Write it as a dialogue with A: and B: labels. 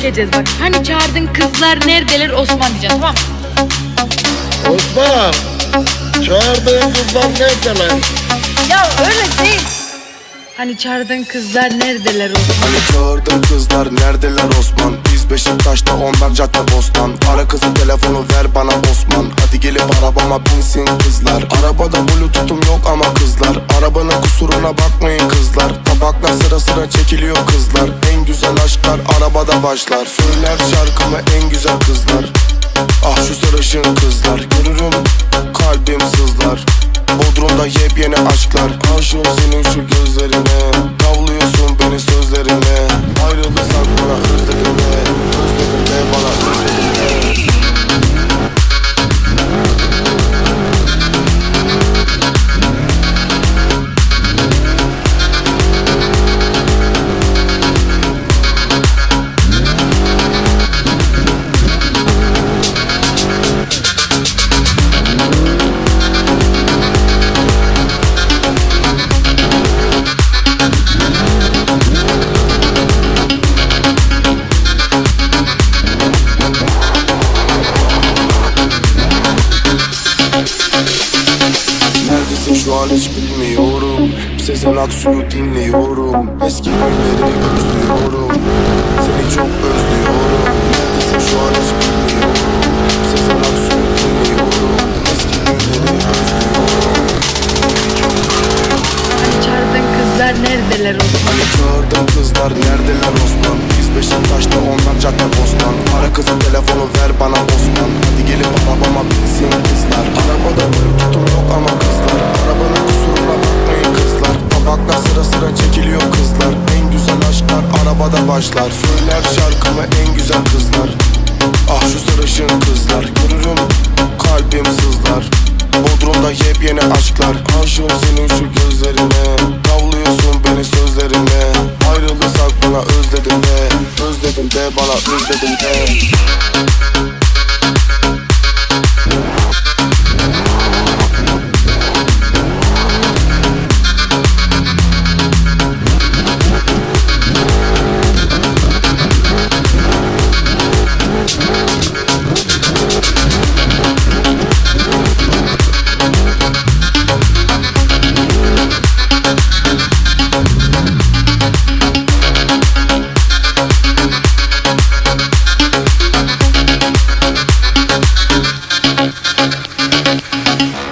A: çekeceğiz bak. Hani çağırdın kızlar neredeler Osman diyeceğiz tamam mı?
B: Osman, çağırdığın kızlar neredeler?
A: Ya öyle değil. Hani çağırdın kızlar neredeler Osman?
C: Hani çağırdın kızlar neredeler Osman Biz Beşiktaş'ta onlar cadde bostan Ara kızın telefonu ver bana Osman Hadi gelip arabama binsin kızlar Arabada bluetooth'um yok ama kızlar Arabanın kusuruna bakmayın kızlar Tabaklar sıra sıra çekiliyor arabada başlar. Söyler şarkımı en güzel kızlar. Ah şu sarışın kızlar. Görürüm kalbim sızlar. Bodrum'da yepyeni aşklar. Aşığım senin şu gözlerine. Tavlıyorsun beni sözlerine. Ayrılırsak bana özledim Sezen Aksu'yu dinliyorum. Eski günleri özlüyorum. Seni çok özlüyorum. Neredesin şu an hiç bilmiyorum. Sezen Aksu'yu dinliyorum. Eski günleri özlüyorum.
A: Hani çağırdın kızlar neredeler Osman?
C: Hani çağırdın Sıra sıra çekiliyor kızlar. En güzel aşklar arabada başlar. Söyler şarkımı en güzel kızlar. Ah şu sarışın kızlar. Görürüm kalbim sızlar. Bodrum'da yepyeni aşklar. Aşığım senin şu gözlerine. Tavlıyorsun beni sözlerine. Ayrılırsak bana özledim de. Özledim de bana özledim de